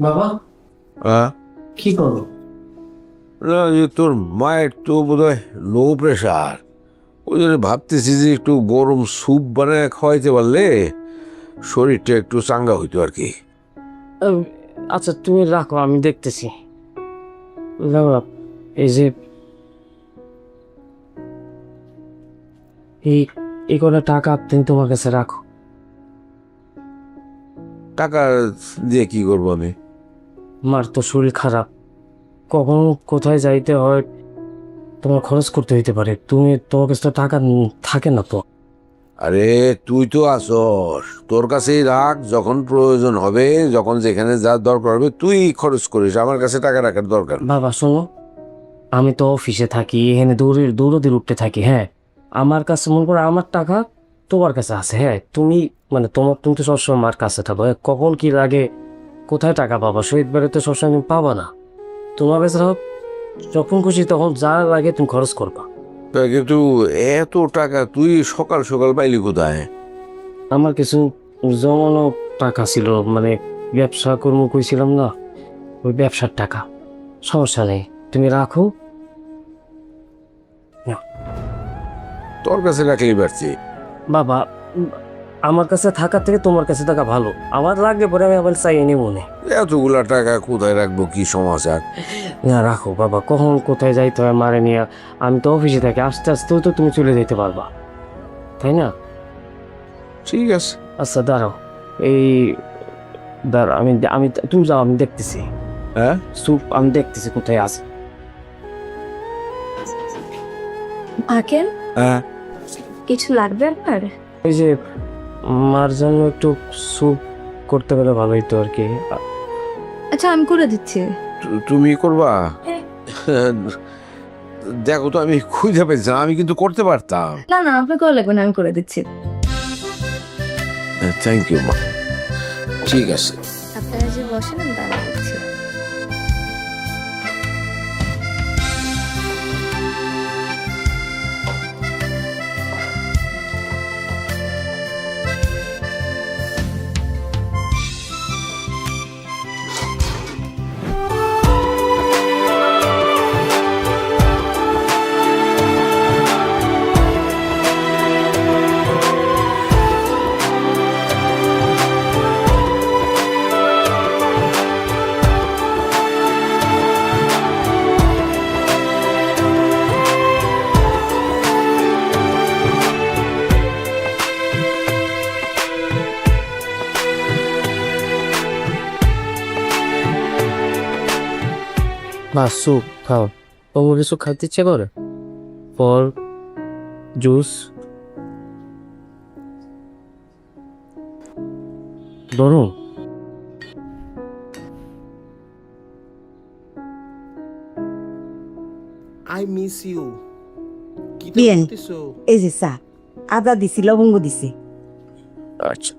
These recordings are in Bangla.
বাবা? হ্যাঁ? কি করো না যে তোর মায়ের তো বোধ হয় লো প্রেশার ওই জন্য ভাবতেছি যে একটু গরম স্যুপ বানায় খাওয়াইতে পারলে শরীরটা একটু চাঙ্গা হইতো আর কি। আচ্ছা তুমি রাখো আমি দেখতেছি। বাবা এই যে এই এই কটা টাকা তুমি তোমার কাছে রাখো। টাকা দিয়ে কি করব আমি? আমার তো শরীর খারাপ। কখন কোথায় যাইতে হয় তোমার খরচ করতে হইতে পারে। তুমি তোমার কাছে তো টাকা থাকে না তো। আরে তুই তো আসস। তোর কাছেই রাখ যখন প্রয়োজন হবে যখন যেখানে যা দরকার হবে তুই খরচ করিস। আমার কাছে টাকা রাখার দরকার বাবা শোনো আমি তো অফিসে থাকি এখানে দৌড়ে দৌড়তে উঠতে থাকি হ্যাঁ। আমার কাছে মনে করো আমার টাকা তোমার কাছে আছে হ্যাঁ। তুমি মানে তোমার তুমি তো সবসময় আমার কাছে থাকো হ্যাঁ, কখন কি লাগে কোথায় টাকা পাবা? শহীদ বাড়ি তো সবসময় তুমি পাবা না। তোমার কাছে হোক যখন খুশি তখন যা লাগে তুমি খরচ করবা। তা কিন্তু এত টাকা তুই সকাল সকাল পাইলি কোথায়? আমার কিছু জমানো টাকা ছিল মানে ব্যবসা কর্ম করেছিলাম না ওই ব্যবসার টাকা। সমস্যা নেই তুমি রাখো। তোর কাছে রাখলেই পারছি। বাবা আমার কাছে থাকার থেকে তোমার কাছে থাকা ভালো। আমার লাগবে পরে আমি আবার চাই এনে মনে এতগুলা টাকা কোথায় রাখব কি সমাচার? না রাখো বাবা কখন কোথায় যাইতে হয় মারে নিয়ে আমি তো অফিসে থাকি আস্তে আস্তেও তো তুমি চলে যেতে পারবা। তাই না? ঠিক আছে। আচ্ছা দাঁড়াও। এই দাঁড়াও আমি আমি তুমি যাও আমি দেখতেছি। হ্যাঁ? স্যুপ আমি দেখতেছি কোথায় আছে। আকেল হ্যাঁ? কিছু লাগবে আপনার? ওই যে মার জন্য একটু স্যুপ করতে গেলে ভালোই তো আর কি। আচ্ছা আমি করে দিচ্ছি। তুমি করবা? হ্যাঁ। দেখো তো আমি খুঁজে পেয়েছিলাম আমি কিন্তু করতে পারতাম। না না আপনাকে করে লাগবে না আমি করে দিচ্ছি। থ্যাংক ইউ মা। ঠিক আছে। আপনারা যে বসেন আমি স্যুপ খাও। তোমার কিছু খাইতে ইচ্ছে করে? ফল জুস? ধরুন আই মিস ইউ কি তো Bien. করতেছো? এই যে চা। আদা দিছি লবঙ্গ দিছি। আচ্ছা।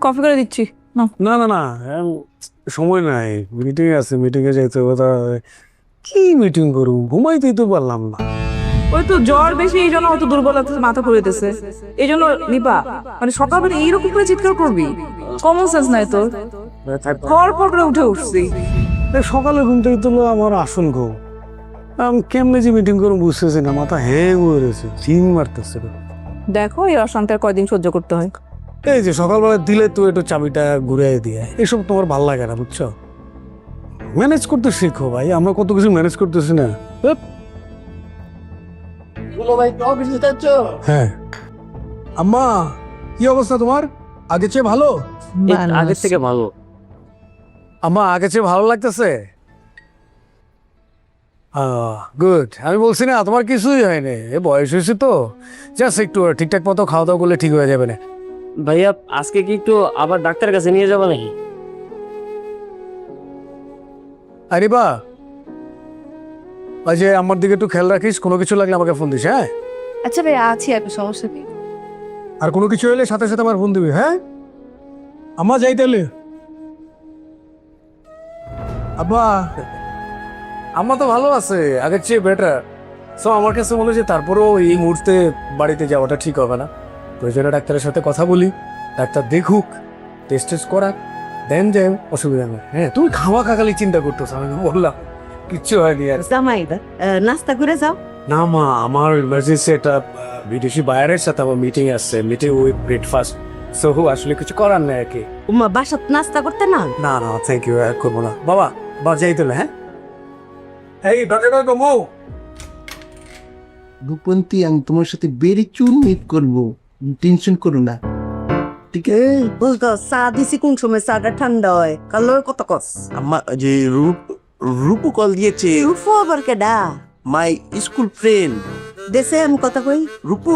কফি করে দিচ্ছি। না। না না সময় নাই। মিটিং আছে মিটিং এ যাইতে হবে তা কি মিটিং করব? ঘুমাইতেই তো পারলাম না। ওই তো জ্বর বেশি এই জন্য অত দুর্বল লাগতেছে মাথা ঘুরেতেছে এই জন্য নিপা মানে সকালবেলা এইরকম করে চিৎকার করবি? কমন সেন্স নাই তোর। ফর ফর করে উঠে উঠছি। সকালে ঘুম থেকে তুলো আমার আসল ঘুম। আমি কেমনে যে মিটিং করব বুঝতেছি না মাথা হ্যাং হয়ে রয়েছে জিম মারতেছে। দেখো এই অশান্তি আর কয়দিন সহ্য করতে হয়। এই যে সকালবেলা দিলে তো একটু চাবিটা ঘুরে দিয়ে এসব তোমার ভালো লাগে না বুঝছ? ম্যানেজ করতে শেখো ভাই আমরা কত কিছু ম্যানেজ করতেছি না। হ্যাঁ। আম্মা কি অবস্থা তোমার? আগে চেয়ে ভালো? আগের থেকে ভালো। আম্মা আগে চেয়ে ভালো লাগতেছে? গুড আমি বলছি না তোমার কিছুই হয়নি। এ বয়স হয়েছে তো। জাস্ট একটু ঠিকঠাক মতো খাওয়া দাওয়া করলে ঠিক হয়ে যাবে না। ভাইয়া আজকে কি একটু আবার ডাক্তারের কাছে নিয়ে যাব নাকি? আরে বা। আজ আমার দিকে একটু খেয়াল রাখিস কোনো কিছু লাগলে আমাকে ফোন দিস হ্যাঁ? আচ্ছা ভাই আছি আপনি সমস্যা নেই। আর কোনো কিছু হলে সাথে সাথে আমার ফোন দিবি হ্যাঁ? আম্মা যাই তাহলে। আব্বা। আম্মা তো ভালো আছে আগের চেয়ে বেটার সো আমার কাছে মনে হচ্ছে তারপরেও এই মুহূর্তে বাড়িতে যাওয়াটা ঠিক হবে না। প্রয়োজনে ডাক্তারের সাথে কথা বলি। ডাক্তার দেখুক টেস্ট টেস্ট করাক দেন যাই অসুবিধা নেই। হ্যাঁ তুমি খাওয়া খাকালি চিন্তা করতেছো আমি বললাম কিচ্ছু হয়নি আর। জামাই নাস্তা করে যাও। না মা আমার ইমার্জেন্সি একটা বিদেশি বায়ারের সাথে আমার মিটিং আসছে মিটিং উইথ ব্রেকফাস্ট সো আসলে কিছু করার নেই আর কি উমা বাসাত নাস্তা করতে না? না না থ্যাংক ইউ আর করব না। বাবা বা যাই তোলে হ্যাঁ? এই দরজাটা কমো রূপন্তী আমি তোমার সাথে বেরি চুন মিট করব। টেনশন করো না। ঠিক আছে? বলতো চা দিছি কোন সময়? চাটা ঠান্ডা হয়। কত কস আম্মা যে রূপ রূপু কল দিয়েছে। আবার কেডা? মাই স্কুল ফ্রেন্ড দেশে আমি কথা কই? রূপু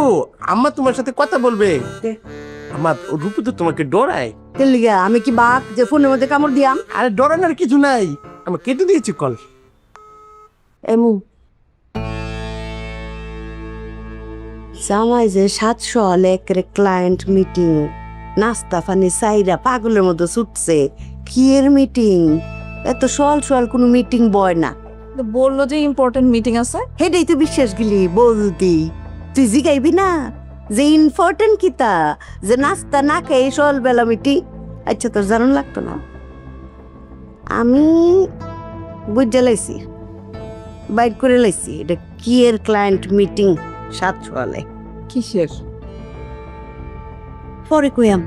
আম্মা তোমার সাথে কথা বলবে। আমার রূপু তো তোমাকে ডরায়। তেলিগা আমি কি বাঘ যে ফোনের মধ্যে কামড় দিয়াম? আরে ডরানোর কিছু নাই। আমার কেটে দিয়েছি কল। এমু জামাই যে সাতশো হলে ক্লায়েন্ট মিটিং নাস্তা ফানি সাইরা পাগলের মতো ছুটছে। কিয়ের মিটিং এত সল সল কোনো মিটিং বয় না। তো বলল যে ইম্পর্টেন্ট মিটিং আছে। হেডেই তো বিশ্বাস গেলি বলতি। তুই জিগাইবি না? যে ইম্পর্টেন্ট কিতা যে নাস্তা না খেয়ে সল বেলা মিটিং আচ্ছা তোর জানুন লাগতো না। আমি বুঝে লাইছি। বাইর করে লাইছি এটা কিয়ের ক্লায়েন্ট মিটিং সাত সোয়ালে কিসের? পরে কইয়াম।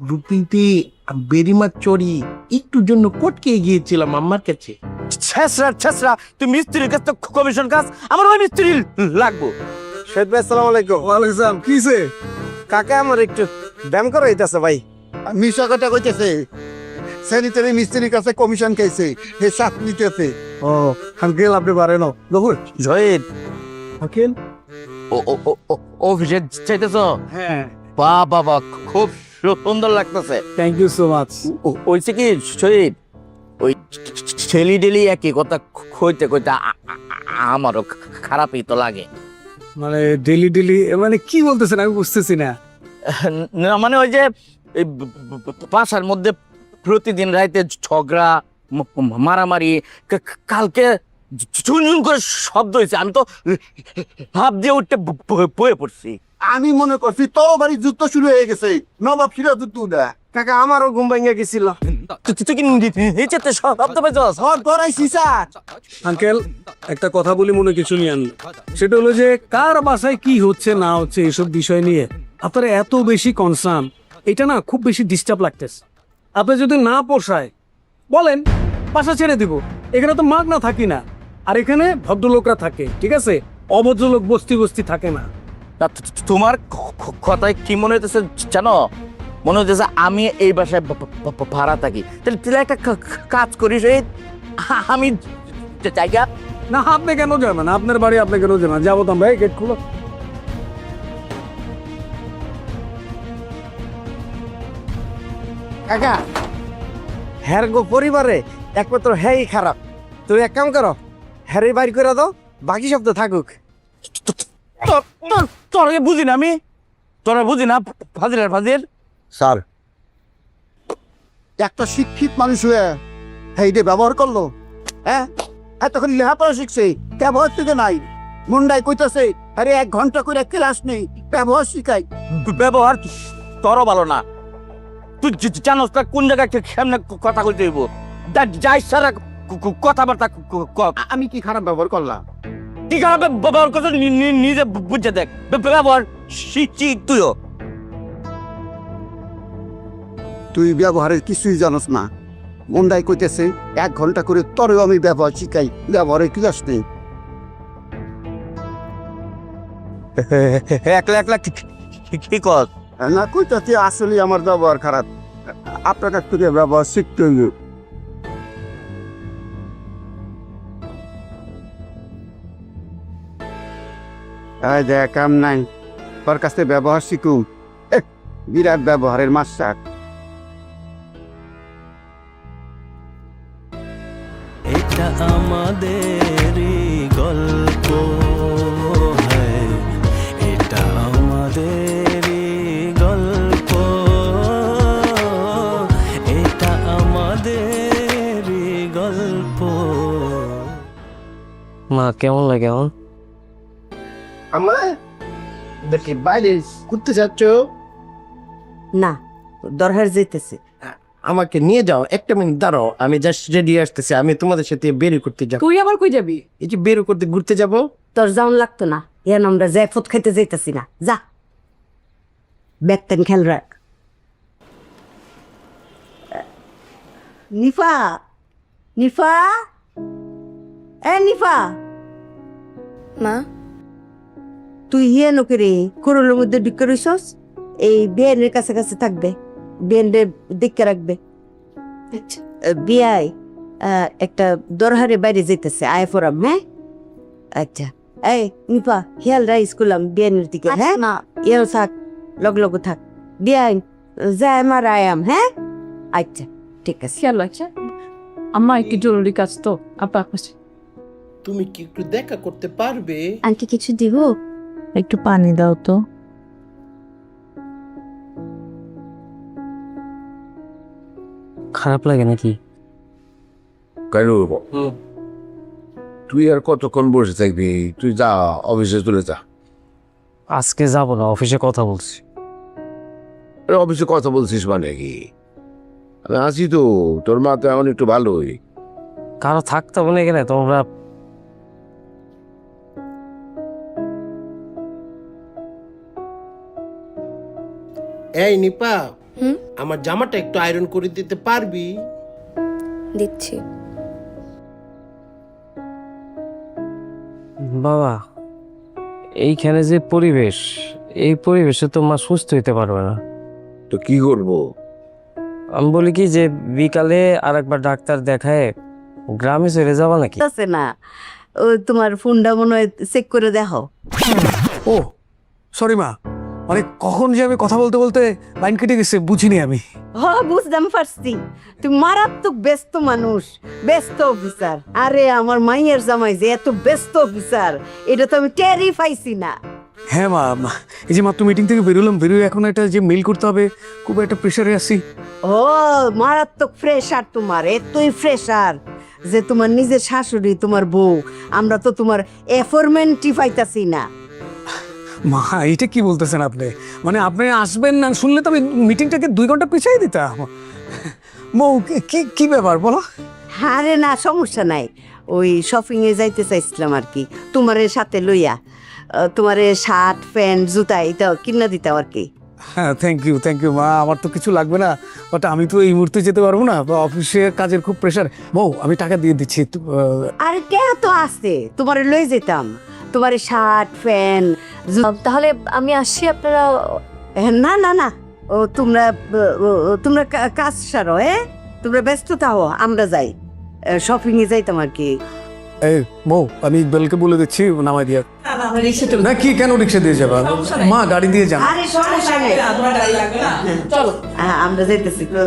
রূপনীতি বেরিমা চড়ি একটুর জন্য কটকে গিয়েছিলাম আমার কাছে। ছেসরা ছেসরা তুই মিস্ত্রির কাছে তো কমিশন কাজ আমার ওই মিস্ত্রি লাগবো। শেখ ভাই আসসালামু আলাইকুম। ওয়ালাইকুম কিসে কাকা আমার একটু ব্যায়াম করা হইতাছে ভাই। মিশা কথা কইতেছে স্যানিটারি মিস্ত্রির কাছে কমিশন খাইছে হিসাব নিতেছে। ও আঙ্কেল আপনি পারেন। গফুর জয়েদ আঙ্কেল? ও ও ও ও অফিসে চাইতেছ? হ্যাঁ। বা বাবা খুব সুন্দর লাগতেছে। থ্যাংক ইউ সো মাচ ওইছে কি শহীদ ওই ছেলি ডেলি একই কথা কইতে কইতে আমারও খারাপই তো লাগে। মানে ডেলি ডেলি মানে কি বলতেছেন আমি বুঝতেছি না। না মানে ওই যে বাসার মধ্যে প্রতিদিন রাইতে ঝগড়া মারামারি কালকে ঝুনঝুন করে শব্দ হয়েছে আমি তো ভাব দিয়ে উঠতে বয়ে পড়ছি। আমি মনে করছি তো বাড়ি যুদ্ধ শুরু হয়ে গেছে নবাব সিরাজউদ্দৌলা। কাকা আমারও ঘুম ভেঙে গেছিল। তুই তুই কি নিচেতে শব্দ পেয়েছস হর করাইছি স্যার। আঙ্কেল একটা কথা বলি মনে কিছু নিয়ে আনলো সেটা হলো যে কার বাসায় কি হচ্ছে না হচ্ছে এসব বিষয় নিয়ে আপনার এত বেশি কনসার্ন এটা না খুব বেশি ডিস্টার্ব লাগতেছে। আপনি যদি না পোষায় বলেন বাসা ছেড়ে দিব। এখানে তো মাগ না থাকি না আর এখানে ভদ্রলোকরা থাকে ঠিক আছে? অভদ্রলোক বস্তি বস্তি থাকে না। তোমার কথায় কি মনে হইতেছে জানো? মনে হচ্ছে আমি এই বাসায় ভাড়া থাকি। তাহলে তাহলে একটা কাজ করিস এই আমি জায়গা না আপনি কেন যাবেন? আপনার বাড়ি আপনি কেন যাবেন যাব তো আমরা গেট খুলো। কাকা হ্যার গো পরিবারে একমাত্র হ্যাঁ খারাপ। তুমি এক কাম করো হ্যারে বাইর করে দাও বাকি সব তো থাকুক। তোরে বুঝি না আমি? তোরা বুঝি না ফাজিলের ফাজিল? স্যার। একটা শিক্ষিত মানুষ হয়ে হেইডে ব্যবহার করল হ্যাঁ? এতক্ষণ লেখাপড়া শিখছে ব্যবহার থেকে নাই। মুন্ডাই কইতাছে আরে এক ঘণ্টা করে ক্লাস নেই ব্যবহার শিখাই। ব্যবহার তোরও ভালো না। তুই জানোস না কোন জায়গায় কে- কেমনে কথা কইতে হইব? যাই সারা কথাবার্তা আমি কি খারাপ ব্যবহার করলাম? কি খারাপ ব্যবহার করছ? নিজে বুঝে দেখ। ব্যবহার শিখছি তুইও। তুই ব্যবহারের কিছুই জানোস না। মুন্ডাই কইতেছে এক ঘণ্টা করে তরেও আমি ব্যবহার শিখাই ব্যবহারের ক্লাস নেই। একলা একলা কি- কর? না কইতাছে আসলে আমার ব্যবহার খারাপ। আপনার কাছ থেকে ব্যবহার শিখতে দেখ কাম নাই। তোর কাছে ব্যবহার শিখুম। বিরাট ব্যবহারের মাস্টার। আমাদেরই গল্প হয়। এটা আমাদেরই গল্প। এটা আমাদেরই গল্প। মা কেমন লাগে আমার আমার দেখি বাইরে ঘুরতে যাচ্ছ? না দরহার যেতেছে আমাকে নিয়ে যাও একটা মিনিট দাঁড়াও আমি জাস্ট রেডি আসতেছি আমি তোমাদের সাথে বেরো করতে যাব। তুই আবার কই যাবি? এই যে বেরো করতে ঘুরতে যাব। তোর যাওন লাগতো না ইয়ান আমরা যাই ফুট খাইতে যাইতাছি না যা। ব্যাগতেন খেয়াল রাখ। নিফা নিফা এ নিফা। মা? তুই হিয়ে নোকে রে করলের মধ্যে ঢুকে রইছস এই বিয়ানের কাছে কাছে থাকবে। বিয়ানরে দেখে রাখবে। আচ্ছা। বিয়াই একটা দরহারে বাইরে যেতেছে আয় ফোরাম হ্যাঁ? আচ্ছা। এই নিপা খেয়াল রাইস করলাম বিয়ানের দিকে হ্যাঁ? না এও থাক লগ লগ থাক। বিয়াই যায় আমার আয়াম হ্যাঁ? আচ্ছা ঠিক আছে। খেয়াল রাখছে? আম্মা একটু জরুরি কাজ তো। আপা আসছে। তুমি কি একটু দেখা করতে পারবে? আন্টি কিছু দিব? একটু পানি দাও তো। খারাপ লাগে নাকি? তুই আর কতক্ষণ বসে থাকবি? তুই যা অফিসে চলে যা। আজকে যাব না অফিসে কথা বলছি। আরে অফিসে কথা বলছিস মানে কি? আমি আছি তো তোর মা তো এখন একটু ভালোই। কারও থাকতে হবে না এখানে তোমরা এই নিপা হুম? আমার জামাটা একটু আয়রন করে দিতে পারবি? দিচ্ছি। বাবা এইখানে যে পরিবেশ এই পরিবেশে তো মা সুস্থ হইতে পারবে না। তো কি করব? আমি বলি কি যে বিকালে আর একবার ডাক্তার দেখায় গ্রামে চলে যাবা নাকি? আছে না ও তোমার ফোনটা মনে হয় চেক করে দেখো ও সরি মা। মানে কখন যে আমি কথা বলতে বলতে লাইন কেটে গেছে বুঝিনি আমি। হ বুঝলাম পারছি তুই মারাত্মক ব্যস্ত মানুষ ব্যস্ত অফিসার আরে আমার মাইয়ের জামাই যে এত ব্যস্ত অফিসার এটা তো আমি টেরই পাইছি না। হ্যাঁ মা এই যে মাত্র মিটিং থেকে বেরোলাম বেরোয় এখন একটা যে মেল করতে হবে খুব একটা প্রেশারে আছি। ও মারাত্মক ফ্রেশার তোমার এতই ফ্রেশার যে তোমার নিজের শাশুড়ি তোমার বউ আমরা তো তোমার এফরমেন্টই পাইতাছি না। মা এটা কি বলতেছেন আপনি? মানে আপনি আসবেন না শুনলে তো আমি মিটিংটাকে দুই ঘণ্টা পিছিয়ে দিতাম। মৌ কি- কি ব্যাপার বলো? আরে না সমস্যা নাই। ওই শপিং এ যাইতে চাইছিলাম আর কি। তোমার সাথে লইয়া তোমার শার্ট প্যান্ট জুতা এটা কিনা দিতাম আর কি। হ্যাঁ থ্যাংক ইউ থ্যাংক ইউ মা আমার তো কিছু লাগবে না। বাট আমি তো এই মুহূর্তে যেতে পারব না। বা অফিসে কাজের খুব প্রেশার মৌ আমি টাকা দিয়ে দিচ্ছি আরে কে তো আছে? তোমার লই যেতাম। তোমার শার্ট প্যান্ট তাহলে আমি আসছি আপনারা না না না। ও তোমরা ও, ও, তোমরা কাজ সারো হ্যাঁ তোমরা ব্যস্ত থাও আমরা যাই। শপিং এ যাইতাম আর কি। এই মৌ আমি ইকবালকে বলে দিচ্ছি নামাই দিয়ে না কি কেন রিক্সা দিয়ে যাবা? মা গাড়ি দিয়ে যান। চলো। আমরা যাইতেছি। ও,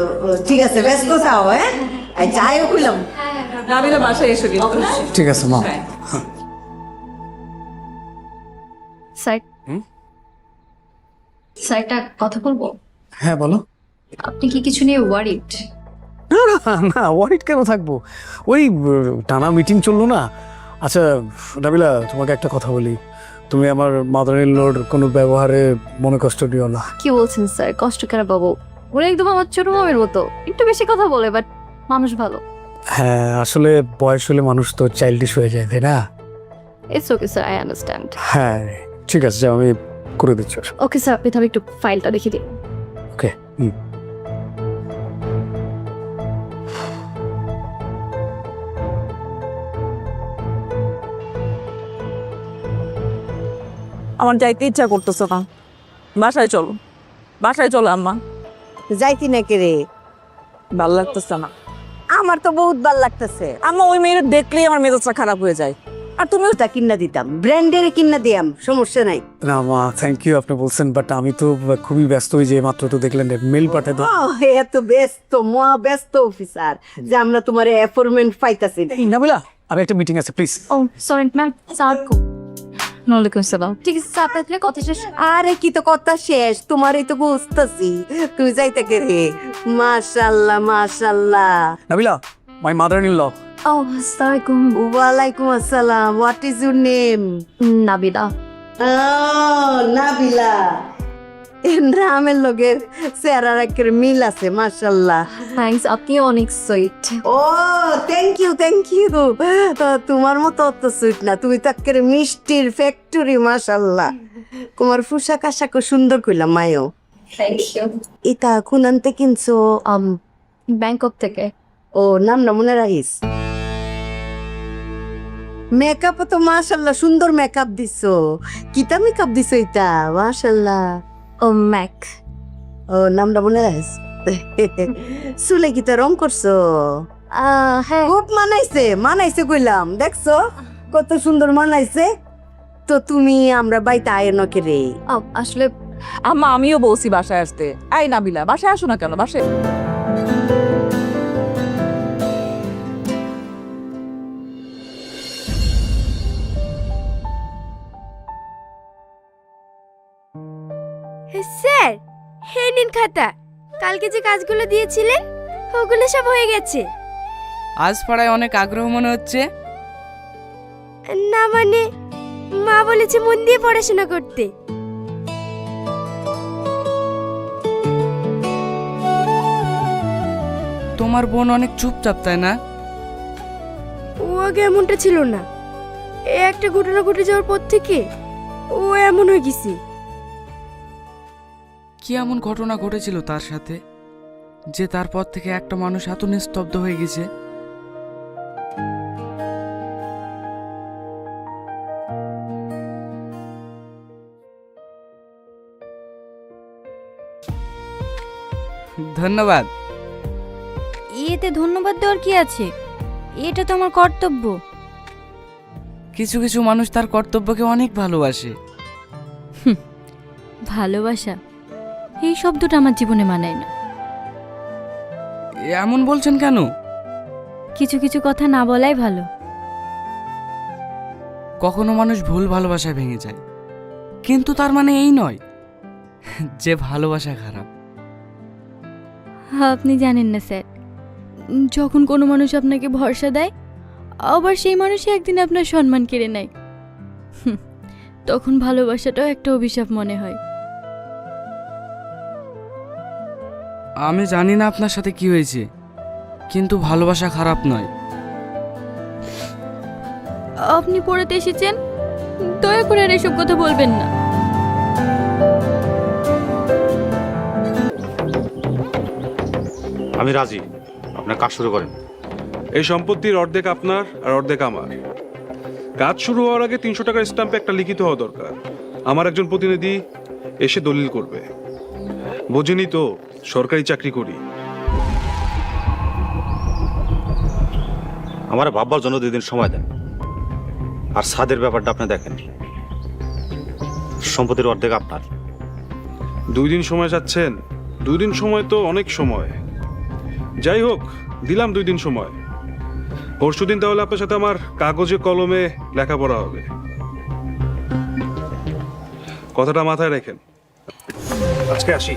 ঠিক আছে ব্যস্ত হ্যাঁ ঠিক আছে মা। স্যার। স্যার একটা কথা বলব? হ্যাঁ বলো। আপনি কি কিছু নিয়ে ওয়ারিড না না না ওয়ারিড কেন থাকব? ওই টানা মিটিং চলল না। আচ্ছা রাবিলা তোমাকে একটা কথা বলি। তুমি আমার মাদার ইন লোর কোনো ব্যবহারে মনে কষ্ট দিও না। কি বলছেন স্যার? কষ্ট কেন বাবু ওরা একদম আমার ছোট মামের মতো। একটু বেশি কথা বলে বাট মানুষ ভালো। হ্যাঁ আসলে বয়স হলে মানুষ তো চাইল্ডিশ হয়ে যায় তাই না? It's okay sir I understand হ্যাঁ। ঠিক আছে যাও, আমি করে দিচ্ছি ওকে স্যার আপনি তাহলে একটু ফাইলটা দেখে দিন। ওকে হুম। আমার যাইতে ইচ্ছা করতেছে না। বাসায় চলো। বাসায় চলো আম্মা। যাইতি না কে রে? ভালো লাগতেছে না। আমার তো বহুত ভালো লাগতেছে। আম্মা ওই মেয়ের দেখলেই আমার মেজাজটা খারাপ হয়ে যায়। আর তুমি তা কিনা দিতাম। ব্র্যান্ডের কিনা দিয়াম সমস্যা নাই। না মা থ্যাংক ইউ আপনি বলছেন বাট আমি তো খুবই ব্যস্ত হই যে মাত্র তো দেখলেন মেল পাঠাতে তো। এত ব্যস্ত মহা ব্যস্ত অফিসার যে আমরা তোমার অ্যাপয়েন্টমেন্ট পাইতাছি। না। নাবিলা আমি একটা মিটিং আছে প্লিজ ও সরি ম্যাম স্যার ওয়ালাইকুম সালাম। ঠিক আছে স্যার আপনার কথা শেষ। আরে কি তো কথা শেষ? তোমারই তো বুঝতেছি। তুই যাইতে কে রে মাশাল্লাহ মাশাল্লাহ। Nabila my mother in law আসসালামাইকুম ওয়ালাইকুম আসসালাম what is your name Nabila Nabila নামের লগে চেহারার একের মিল আছে মাশাল্লাহ থ্যাঙ্কস আপনি অনেক sweet O thank you thank you তোমার মতো অত সুইট না। তুমি তো একের মিষ্টির ফ্যাক্টরি মাশাল্লাহ তোমার পোশাক আশাকও সুন্দর কইলাম মায়ও থ্যাংক ইউ এটা কোন আনতে কিনছো? Um ব্যাংকক থেকে। ও নাম না মনে রাখিস? মেকআপ তো মাশাল্লাহ সুন্দর মেকআপ দিছো। কিতা মেকআপ দিছো এটা? মাশাল্লাহ ও ম্যাক ও নামটা মনে আছে? চুলে কিতা রং করছ? হ্যাঁ। খুব মানাইছে মানাইছে কইলাম। দেখছ? কত সুন্দর মানাইছে। তো তুমি আমরা বাইতে আয় নকে রে। আসলে আম্মা আমিও বলছি বাসায় আসতে। এই নাবিলা বাসায় আসো না কেন? বাসায় খাতা। কালকে যে কাজগুলো দিয়েছিলেন ওগুলো সব হয়ে গেছে। আজ পড়ায় অনেক আগ্রহ মনে হচ্ছে। না মানে মা বলেছে মন দিয়ে পড়াশোনা করতে। তোমার বোন অনেক চুপচাপ তাই না? ও আগে এমনটা ছিল না। এ একটা ঘটনা ঘটে যাওয়ার পর থেকে। ও এমন হয়ে গেছে। কি এমন ঘটনা ঘটেছিল তার সাথে যে তারপর থেকে একটা মানুষ এত নিস্তব্ধ হয়ে গেছে? ধন্যবাদ। এতে ধন্যবাদ দেওয়ার কি আছে? এটা তো আমার কর্তব্য। কিছু কিছু মানুষ তার কর্তব্যকে অনেক ভালোবাসে। ভালোবাসা। এই শব্দটা আমার জীবনে মানায় না। এমন বলছেন কেন? কিছু কিছু কথা না বলাই ভালো। কখনো মানুষ ভুল ভালোবাসায় ভেঙে যায়। কিন্তু তার মানে এই নয় যে ভালোবাসা খারাপ। আপনি জানেন না স্যার। যখন কোনো মানুষ আপনাকে ভরসা দেয় আবার সেই মানুষই একদিন আপনার সম্মান কেড়ে নেয়। তখন ভালোবাসাটাও একটা অভিশাপ মনে হয়। আমি জানি না আপনার সাথে কি হয়েছে কিন্তু ভালোবাসা খারাপ নয়। আপনি পড়াতে এসেছেন? দয়া করে আর এসব কথা বলবেন না। আমি রাজি। আপনার কাজ শুরু করেন। এই সম্পত্তির অর্ধেক আপনার আর অর্ধেক আমার। কাজ শুরু হওয়ার আগে তিনশো টাকার স্ট্যাম্পে একটা লিখিত হওয়া দরকার। আমার একজন প্রতিনিধি এসে দলিল করবে। বোঝেনি তো সরকারি চাকরি করি। আমার ভাববার জন্য দুই দিন সময় দেন। আর সাদের ব্যাপারটা আপনি দেখেন। সম্পত্তির অর্ধেক আপনার। দুই দিন সময় যাচ্ছেন দুই দিন সময় তো অনেক সময়। যাই হোক দিলাম দুই দিন সময়। পরশু দিন তাহলে আপনার সাথে আমার কাগজে কলমে লেখাপড়া হবে। কথাটা মাথায় রেখেন। আজকে আসি।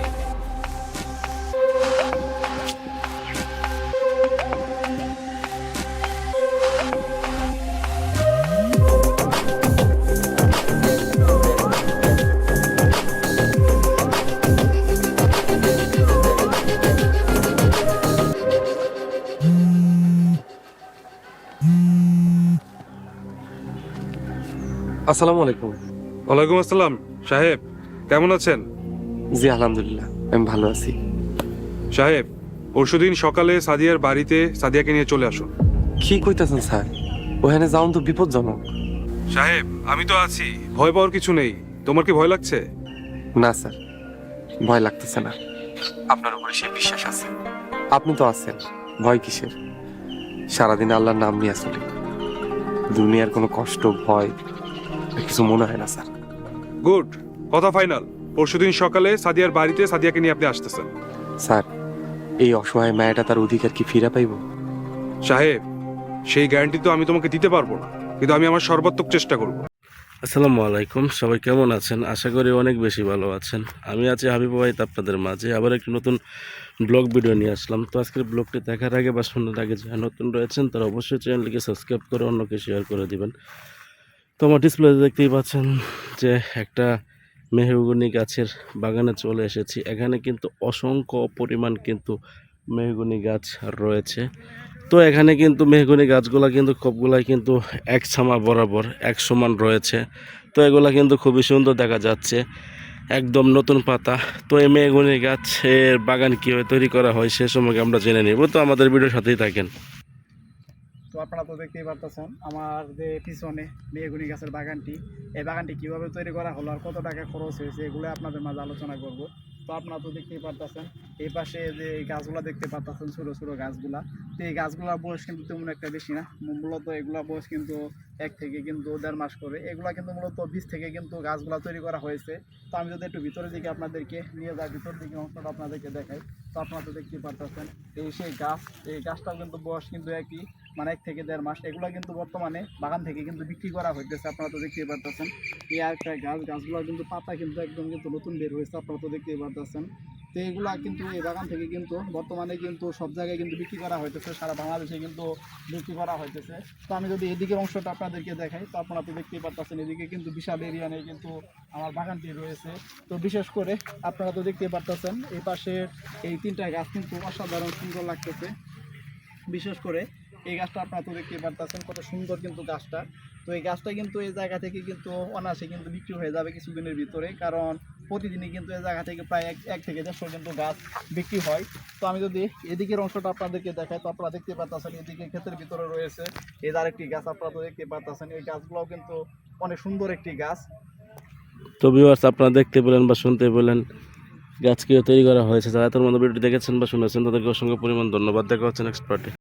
আসসালামু আলাইকুম। ওয়ালাইকুম আসসালাম সাহেব কেমন আছেন? জি আলহামদুলিল্লাহ আমি ভালো আছি। সাহেব পরশুদিন সকালে সাদিয়ার বাড়িতে সাদিয়াকে নিয়ে চলে আসুন। কি কইতাছেন স্যার? ওখানে যাওন তো বিপজ্জনক। সাহেব আমি তো আছি ভয় পাওয়ার কিছু নেই। তোমার কি ভয় লাগছে? না স্যার ভয় লাগতেছে না। আপনার উপরে সে বিশ্বাস আছে। আপনি তো আছেন ভয় কিসের? সারাদিন আল্লাহর নাম নিয়ে চলে দুনিয়ার কোনো কষ্ট ভয় কিছু মনে হয় না স্যার। গুড। কথা ফাইনাল। পরশুদিন সকালে সাদিয়ার বাড়িতে সাদিয়াকে নিয়ে আপনি আসতেছেন। স্যার এই অসহায় মায়াটা তার অধিকার কি ফিরে পাইব? সাহেব সেই গ্যারান্টি তো আমি তোমাকে দিতে পারব না কিন্তু আমি আমার সর্বাত্মক চেষ্টা করব। আসসালামু আলাইকুম সবাই কেমন আছেন? আশা করি অনেক বেশি ভালো আছেন। আমি আছি হাবিব ওয়াহিদ আপনাদের মাঝে। আবার একটি নতুন ব্লগ ভিডিও নিয়ে আসলাম। তো আজকের ব্লগটি দেখার আগে বা শোনার আগে যারা নতুন রয়েছেন তারা অবশ্যই চ্যানেলটিকে সাবস্ক্রাইব করে অন্যকে শেয়ার করে দিবেন। তো আমার ডিসপ্লেতে দেখতেই পাচ্ছেন যে একটা মেহগুনি গাছের বাগানে চলে এসেছি। এখানে কিন্তু অসংখ্য পরিমাণ কিন্তু মেহগুনি গাছ রয়েছে। তো এখানে কিন্তু মেহগুনি গাছগুলা কিন্তু সবগুলাই কিন্তু এক ছামা বরাবর, এক সমান রয়েছে। তো এগুলা কিন্তু খুবই সুন্দর দেখা যাচ্ছে। একদম নতুন পাতা। তো এই মেহগুনি গাছের বাগান কীভাবে তৈরি করা হয় সে সম্পর্কে আমরা জেনে নিব। তো আমাদের ভিডিওর সাথেই থাকেন। তো আপনারা তো দেখতেই পারতেছেন, আমার যে পিছনে মেয়েগুনি গাছের বাগানটি, এই বাগানটি কীভাবে তৈরি করা হলো আর কত টাকা খরচ হয়েছে, এগুলো আপনাদের মাঝে আলোচনা করব। তো আপনারা তো দেখতেই পারতেছেন, এই পাশে যে এই গাছগুলা দেখতে পারতেছেন, ছোটো ছোটো গাছগুলা, তো এই গাছগুলার বয়স কিন্তু তেমন একটা বেশি না, মূলত এগুলা বয়স কিন্তু এক থেকে কিন্তু দেড় মাস করে, এগুলা কিন্তু মূলত বীজ থেকে কিন্তু গাছগুলা তৈরি করা হয়েছে। তো আমি যদি একটু ভিতরের দিকে আপনাদেরকে নিয়ে যাই, ভিতরের দিকে অংশটা আপনাদেরকে দেখাই, তো আপনারা তো দেখতেই পারতেছেন, এই সেই গাছ, এই গাছটাও কিন্তু বয়স কিন্তু একই মানে এক থেকে দেড় মাস, এগুলো কিন্তু বর্তমানে বাগান থেকে কিন্তু বিক্রি করা হইতেছে, আপনারা তো দেখতেই পারতেছেন। এই আর একটা গাছ, গাছগুলো কিন্তু পাতা কিন্তু একদম কিন্তু নতুন বের হয়েছে, আপনারা তো দেখতেই পারতেছেন। তো এগুলা কিন্তু এই বাগান থেকে কিন্তু বর্তমানে কিন্তু সব জায়গায় কিন্তু বিক্রি করা হইতেছে, সারা বাংলাদেশে কিন্তু বিক্রি করা হইতেছে। তো আমি যদি এদিকের অংশটা আপনাদেরকে দেখাই, তো আপনারা তো দেখতেই পারতেছেন, এদিকে কিন্তু বিশাল এরিয়া নেই কিন্তু আমার বাগানটি রয়েছে। তো বিশেষ করে আপনারা তো দেখতেই পারতেছেন, এই পাশে এই তিনটা গাছ কিন্তু অসাধারণ সুন্দর লাগতেছে। বিশেষ করে এই গাছটা আপনারা তো দেখতে পারতেছেন কত সুন্দর কিন্তু গাছটা। তো এই গাছটা কিন্তু এই জায়গা থেকে কিন্তু অনায়াসে কিন্তু বিক্রি হয়ে যাবে কিছুদিনের ভিতরে, কারণ প্রতিদিনই কিন্তু এই জায়গা থেকে প্রায় এক এক থেকে দেড়শো কিন্তু গাছ বিক্রি হয়। তো আমি যদি এদিকের অংশটা আপনাদেরকে দেখাই, তো আপনারা দেখতে পারতেছেন এদিকে ক্ষেতের ভিতরে রয়েছে। এই আরেকটি গাছ আপনারা তো দেখতে পারতেছেন, এই গাছগুলোও কিন্তু অনেক সুন্দর একটি গাছ। তো ভিউয়ার্স আপনারা দেখতে পেলেন বা শুনতে পেলেন, গাছ কীভাবে তৈরি করা হয়েছে, যারা তোর মতো ভিডিওটি দেখেছেন বা শুনেছেন, তাদেরকে অসংখ্য পরিমাণ ধন্যবাদ। দেখা হচ্ছে নেক্সট পার্টি